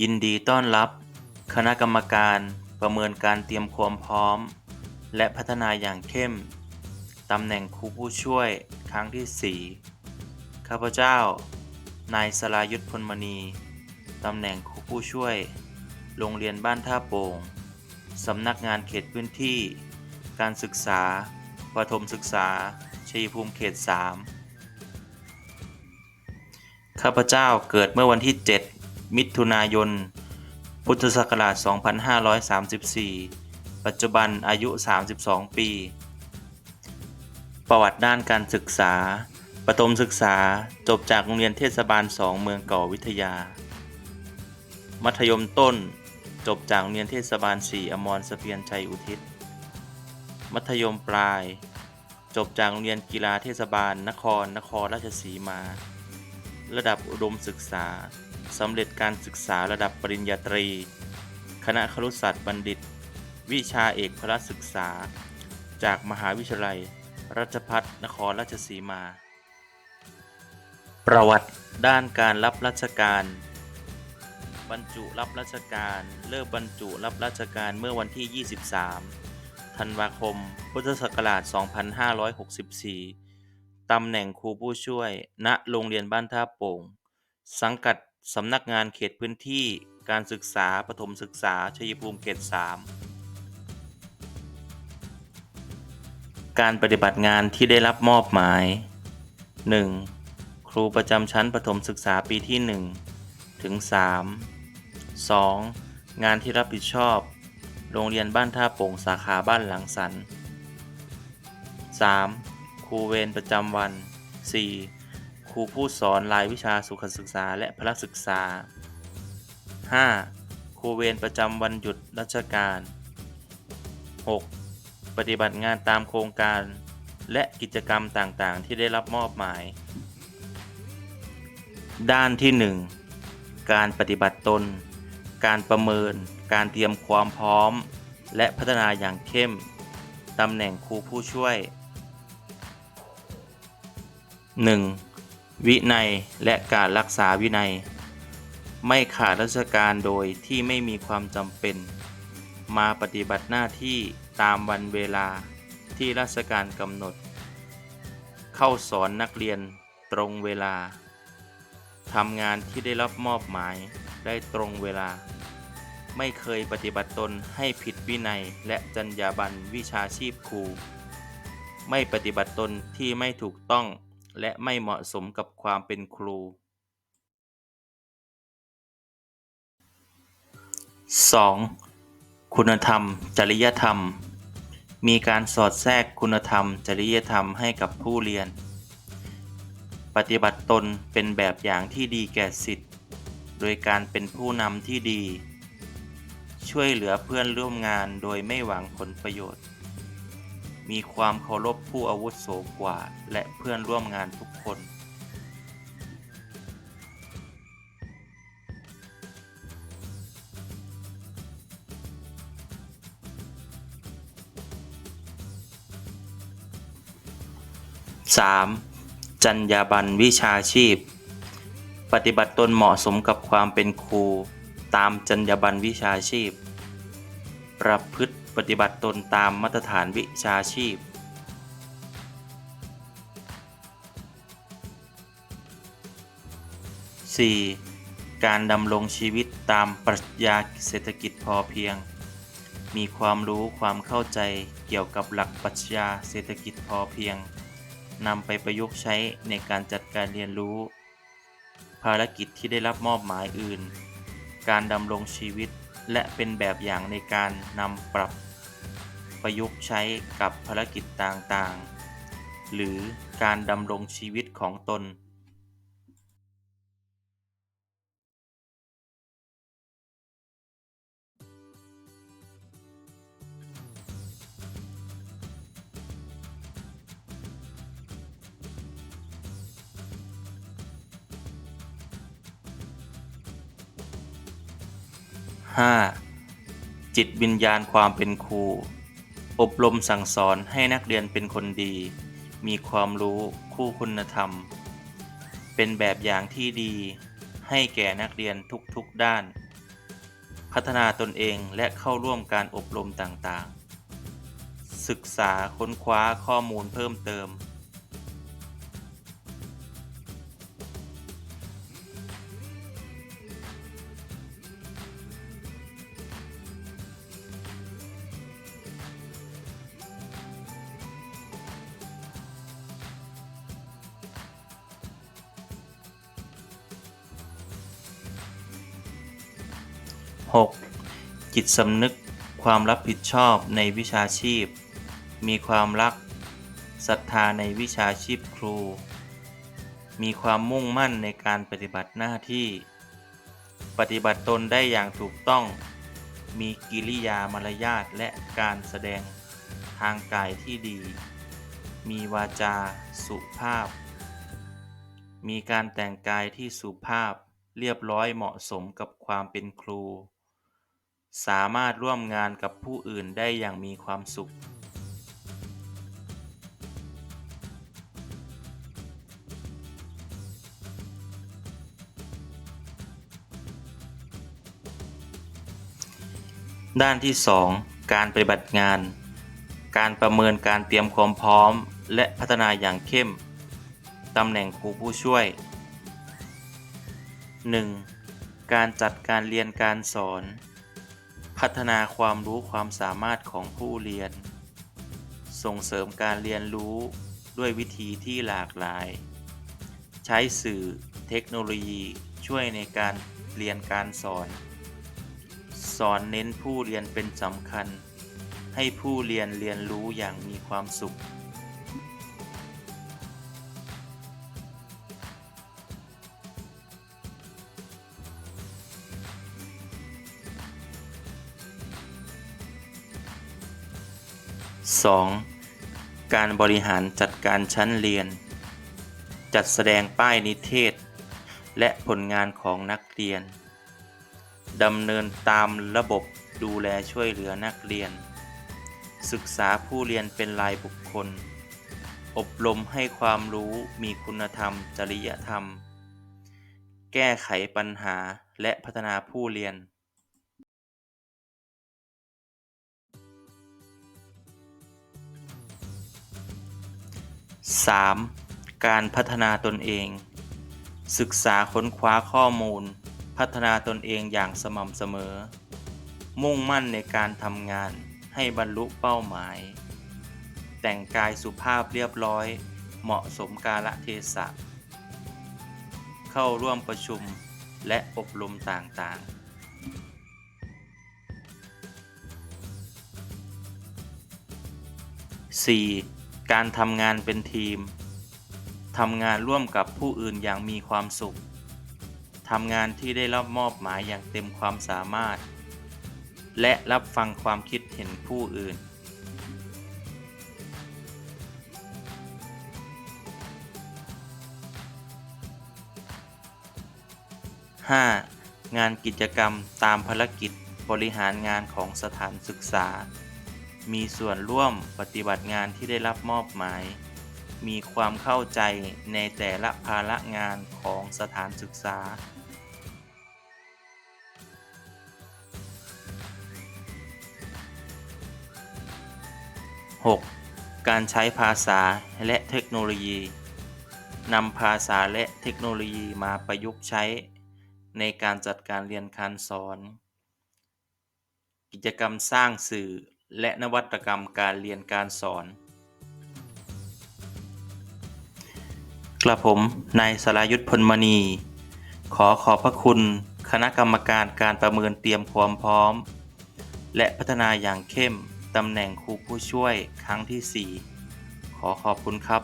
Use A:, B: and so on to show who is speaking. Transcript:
A: ยินดีต้อนรับ คณะกรรมการประเมินการเตรียมความพร้อม และพัฒนาอย่างเข้ม ตำแหน่งครูผู้ช่วยครั้งที่ 4 ข้าพเจ้า นายสรายุทธพลมณี ตำแหน่งครูผู้ช่วย โรงเรียนบ้านท่าโป่ง สำนักงานเขตพื้นที่ การศึกษาประถมศึกษา ชัยภูมิเขต 3 ข้าพเจ้าเกิดเมื่อวันที่ 7 มิถุนายน พุทธศักราช 2534 ปัจจุบันอายุ 32 ปี ประวัติด้านการศึกษา ประถมศึกษาจบจากโรงเรียนเทศบาล 2 เมืองเก่อวิทยา มัธยมต้นจบจากโรงเรียนเทศบาล 4 อมรสเสเพียรชัยอุทิศ มัธยมปลาย จบจากโรงเรียนกีฬาเทศบาล นคร นครราชสีมา ระดับอุดมศึกษา สำเร็จการศึกษาระดับปริญญาตรี คณะครุศาสตร์บัณฑิต วิชาเอกพละศึกษา จากมหาวิทยาลัย ราชภัฏนครราชสีมา ประวัติด้านการรับราชการ บรรจุรับราชการเริ่มบรรจุรับราชการเมื่อวันที่ 23 ธันวาคม พุทธศักราช 2564 ตำแหน่งครูผู้ช่วย ณ โรงเรียนบ้านท่าโป่ง สังกัด สำนักงานเขตพื้นที่การศึกษาประถมศึกษาชัยภูมิเขต 3 การปฏิบัติงานที่ได้รับมอบหมาย 1. ครูประจำชั้นประถมศึกษาปีที่ 1 ถึง 3 2. งานที่รับผิดชอบ โรงเรียนบ้านท่าโป่งสาขาบ้านหลังสัน 3. ครูเวรประจำวัน 4. ครูผู้สอนรายวิชาสุขศึกษาและพละศึกษา 5. ครูเวรประจำวันหยุดราชการ 6. ปฏิบัติงานตามโครงการ และกิจกรรมต่างๆ ที่ได้รับมอบหมาย ด้านที่ 1 การปฏิบัติตน การประเมิน การเตรียมความพร้อม และพัฒนาอย่างเข้ม ตำแหน่งครูผู้ช่วย 1. วินัยและการรักษาวินัย ไม่ขาดราชการโดยที่ไม่มีความจำเป็น มาปฏิบัติหน้าที่ตามวันเวลาที่ราชการกำหนด เข้าสอนนักเรียนตรงเวลาทำงานที่ได้รับมอบหมายได้ตรงเวลา ไม่เคยปฏิบัติตนให้ผิดวินัยและจรรยาบรรณวิชาชีพครู ไม่ปฏิบัติตนที่ไม่ถูกต้อง และไม่เหมาะสมกับความเป็นครู 2. คุณธรรม จริยธรรม มีการสอดแทรกคุณธรรม จริยธรรมให้กับผู้เรียน ปฏิบัติตนเป็นแบบอย่างที่ดีแก่สิทธิ์โดยการเป็นผู้นำที่ดี ช่วยเหลือเพื่อนร่วมงานโดยไม่หวังผลประโยชน์ มีความเคารพผู้อาวุโสกว่า และเพื่อนร่วมงานทุกคน 3. จรรยาบรรณวิชาชีพ ปฏิบัติตนเหมาะสมกับความเป็นครู ตามจรรยาบรรณวิชาชีพ ประพฤติ ปฏิบัติตนตามมาตรฐานวิชาชีพ 4. การดำรงชีวิตตามปรัชญาเศรษฐกิจพอเพียง มีความรู้ความเข้าใจเกี่ยวกับหลักปรัชญาเศรษฐกิจพอเพียงนำไปประยุกต์ใช้ในการจัดการเรียนรู้ ภารกิจที่ได้รับมอบหมายอื่น การดำรงชีวิต และเป็นแบบอย่างในการนำปรับประยุกต์ใช้กับภารกิจต่างๆ หรือการดำรงชีวิตของตน 5. จิตวิญญาณความเป็นครู อบรมสั่งสอนให้นักเรียนเป็นคนดี มีความรู้คู่คุณธรรม เป็นแบบอย่างที่ดี ให้แก่นักเรียนทุกๆด้าน พัฒนาตนเองและเข้าร่วมการอบรมต่างๆ ศึกษาค้นคว้าข้อมูลเพิ่มเติม 6. จิตสำนึกความรับผิดชอบในวิชาชีพ มีความรักศรัทธาในวิชาชีพครู มีความมุ่งมั่นในการปฏิบัติหน้าที่ ปฏิบัติตนได้อย่างถูกต้อง มีกิริยามารยาทและการแสดงทางกายที่ดี มีวาจาสุภาพ มีการแต่งกายที่สุภาพเรียบร้อยเหมาะสมกับความเป็นครู สามารถร่วมงานกับผู้อื่นได้อย่างมีความสุข ด้านที่ 2 การปฏิบัติงาน การประเมินการเตรียมความพร้อม และพัฒนาอย่างเข้ม ตำแหน่งครูผู้ช่วย 1. การจัดการเรียนการสอน พัฒนาความรู้ความสามารถของผู้เรียน ส่งเสริมการเรียนรู้ด้วยวิธีที่หลากหลาย ใช้สื่อเทคโนโลยีช่วยในการเรียนการสอน สอนเน้นผู้เรียนเป็นสำคัญ ให้ผู้เรียนเรียนรู้อย่างมีความสุข 2. การบริหารจัดการชั้นเรียน จัดแสดงป้ายนิเทศ และผลงานของนักเรียนดำเนินตามระบบดูแลช่วยเหลือนักเรียน ศึกษาผู้เรียนเป็นรายบุคคล อบรมให้ความรู้มีคุณธรรม จริยธรรม แก้ไขปัญหาและพัฒนาผู้เรียน 3. การพัฒนาตนเอง ศึกษาค้นคว้าข้อมูล พัฒนาตนเองอย่างสม่ำเสมอ มุ่งมั่นในการทำงานให้บรรลุเป้าหมาย แต่งกายสุภาพเรียบร้อย เหมาะสมกาลเทศะ เข้าร่วมประชุมและอบรมต่างๆ 4. การทำงานเป็นทีม ทำงานร่วมกับผู้อื่นอย่างมีความสุข ทำงานที่ได้รับมอบหมายอย่างเต็มความสามารถ และรับฟังความคิดเห็นผู้อื่น 5. งานกิจกรรมตามภารกิจบริหารงานของสถานศึกษา มีส่วนร่วมปฏิบัติงานที่ได้รับมอบหมาย มีความเข้าใจในแต่ละภาระงานของสถานศึกษา 6. การใช้ภาษาและเทคโนโลยีนำภาษาและเทคโนโลยีมาประยุกต์ใช้ ในการจัดการเรียนการสอน กิจกรรมสร้างสื่อ และนวัตกรรมการเรียนการสอน กระผมนายสรายุทธพลมณี ขอขอบพระคุณคณะกรรมการการประเมินเตรียมความพร้อม และพัฒนาอย่างเข้มตำแหน่งครูผู้ช่วยครั้งที่ 4 ขอขอบคุณครับ